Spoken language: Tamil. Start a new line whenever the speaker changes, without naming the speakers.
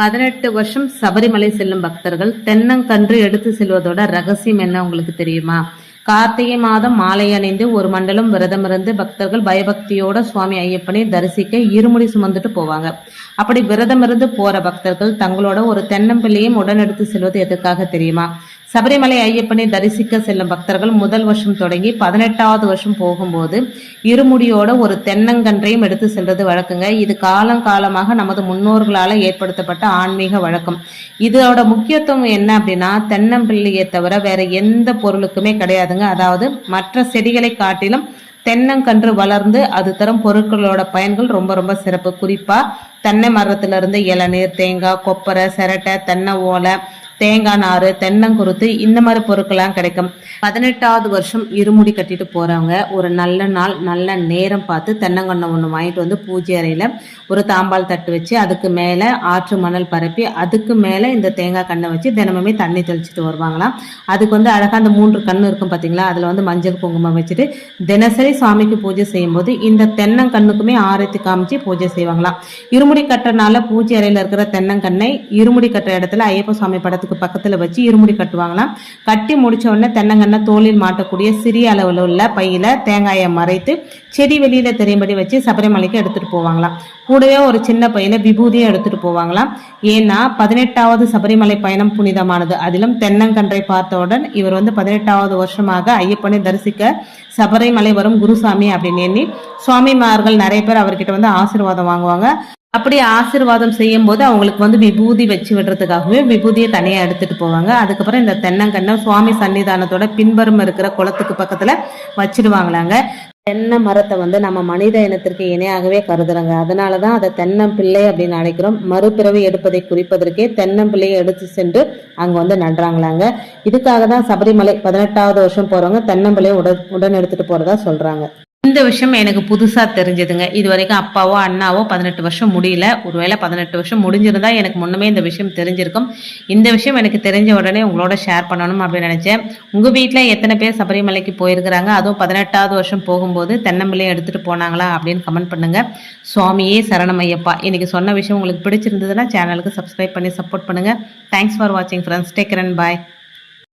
பதினெட்டு வருஷம் சபரிமலை செல்லும் பக்தர்கள் தென்னங்கன்று எடுத்து செல்வதோட ரகசியம் என்ன உங்களுக்கு தெரியுமா? கார்த்திகை மாதம் மாலை அணிந்து ஒரு மண்டலம் விரதமிருந்து பக்தர்கள் பயபக்தியோட சுவாமி ஐயப்பனை தரிசிக்க இருமுடி சுமந்துட்டு போவாங்க. அப்படி விரதமிருந்து போற பக்தர்கள் தங்களோட ஒரு தென்னம்பிள்ளையும் உடன் எடுத்து செல்வது எதற்காக தெரியுமா? சபரிமலை ஐயப்பனை தரிசிக்க செல்லும் பக்தர்கள் முதல் வருஷம் தொடங்கி பதினெட்டாவது வருஷம் போகும்போது இருமுடியோட ஒரு தென்னங்கன்றையும் எடுத்து செல்வது வழக்குங்க. இது காலங்காலமாக நமது முன்னோர்களால ஏற்படுத்தப்பட்ட ஆன்மீக வழக்கம். இதோட முக்கியத்துவம் என்ன அப்படின்னா தென்னம்பிள்ளையை தவிர வேற எந்த பொருளுக்குமே கிடையாதுங்க. அதாவது மற்ற செடிகளை காட்டிலும் தென்னங்கன்று வளர்ந்து அது தரும் பொருட்களோட பயன்கள் ரொம்ப ரொம்ப சிறப்பு. குறிப்பா தென்னை மரத்துல இருந்து இளநீர் தேங்காய் கொப்பரை சிரட்டை தென்னை ஓலை தேங்காய் நாறு தென்னங்குருத்து இந்த மாதிரி பொருட்கள்லாம் கிடைக்கும். பதினெட்டாவது வருஷம் இருமுடி கட்டிட்டு போறவங்க ஒரு நல்ல நாள் நல்ல நேரம் பார்த்து தென்னங்கண்ணை ஒன்று வாங்கிட்டு வந்து பூஜை அறையில ஒரு தாம்பால் தட்டு வச்சு அதுக்கு மேலே ஆற்று மணல் பரப்பி அதுக்கு மேலே இந்த தேங்காய் கண்ணை வச்சு தினமுமே தண்ணி தெளிச்சுட்டு வருவாங்களாம். அதுக்கு வந்து அழகாக அந்த மூன்று கண்ணு இருக்கும் பார்த்தீங்களா அதில் வந்து மஞ்சள் குங்குமம் வச்சுட்டு தினசரி சுவாமிக்கு பூஜை செய்யும்போது இந்த தென்னங்கண்ணுக்குமே ஆரத்தி காமிச்சு பூஜை செய்வாங்களாம். இருமுடி கட்டுறனால பூஜை அறையில் இருக்கிற தென்னங்கண்ணை இருமுடி கட்டுற இடத்துல ஐயப்ப சுவாமி படத்துக்கு பக்கத்தில் வச்சு இருமுடி கட்டுவாங்களாம். கட்டி முடிச்ச உடனே தென்னங்கண்ணை தோளில் மாட்டக்கூடிய சிறிய அளவில் உள்ள பையில தேங்காயை மறைத்து செடி வெளியில தெரியும்படி வச்சு சபரிமலைக்கு எடுத்துட்டு போவாங்களாம். கூடவே ஒரு சின்ன பையில விபூதியும் எடுத்துட்டு போவாங்களாம். ஏன்னா பதினெட்டாவது சபரிமலை பயணம் புனிதமானது. அதிலும் தென்னங்கன்றை பார்த்தவுடன் இவர் வந்து பதினெட்டாவது வருஷமாக ஐயப்பனை தரிசிக்க சபரிமலை வரும் குருசாமி அப்படின்னு எண்ணி சுவாமிமார்கள் நிறைய பேர் அவர்கிட்ட வந்து ஆசீர்வாதம் வாங்குவாங்க. அப்படி ஆசிர்வாதம் செய்யும் போது அவங்களுக்கு வந்து விபூதி வச்சு விடுறதுக்காகவே விபூதியை தனியா எடுத்துட்டு போவாங்க. அதுக்கப்புறம் இந்த தென்னங்கண்ணை சுவாமி சன்னிதானத்தோட பின்புறம் இருக்கிற குளத்துக்கு பக்கத்துல வச்சிடுவாங்களாங்க. தென்னை மரத்தை வந்து நம்ம மனித இனத்திற்கு இணையாகவே கருதுறோங்க. அதனாலதான் அதை தென்னம்பிள்ளை அப்படின்னு அழைக்கிறோம். மறுபிறவி எடுப்பதை குறிப்பதற்கே தென்னம்பிள்ளையை எடுத்து சென்று அங்க வந்து நடுறாங்களாங்க. இதுக்காக தான் சபரிமலை பதினெட்டாவது வருஷம் போறவங்க தென்னம்பிள்ளையை உடன் உடன் எடுத்துட்டு போறதா சொல்றாங்க. இந்த விஷயம் எனக்கு புதுசா தெரிஞ்சதுங்க. இது வரைக்கும் அப்பாவோ அண்ணாவோ பதினெட்டு வருஷம் முடியல. ஒருவேளை பதினெட்டு வருஷம் முடிஞ்சிருந்தா எனக்கு முன்னமே இந்த விஷயம் தெரிஞ்சிருக்கும். இந்த விஷயம் எனக்கு தெரிஞ்ச உடனே உங்களோட ஷேர் பண்ணணும் அப்படின்னு நினைச்சேன். உங்க வீட்டில் எத்தனை பேர் சபரிமலைக்கு போயிருக்கிறாங்க? அதுவும் பதினெட்டாவது வருஷம் போகும்போது தென்னம்பிள்ளையும் எடுத்துட்டு போனாங்களா அப்படின்னு கமெண்ட் பண்ணுங்க. சுவாமியே சரணமையப்பா இன்னைக்கு சொன்ன விஷயம் உங்களுக்கு பிடிச்சிருந்ததுன்னா சேனலுக்கு சப்ஸ்கிரைப் பண்ணி சப்போர்ட் பண்ணுங்க. தேங்க்ஸ் ஃபார் வாட்சிங் ஃப்ரெண்ட்ஸ் டேக் அண்ட் பாய்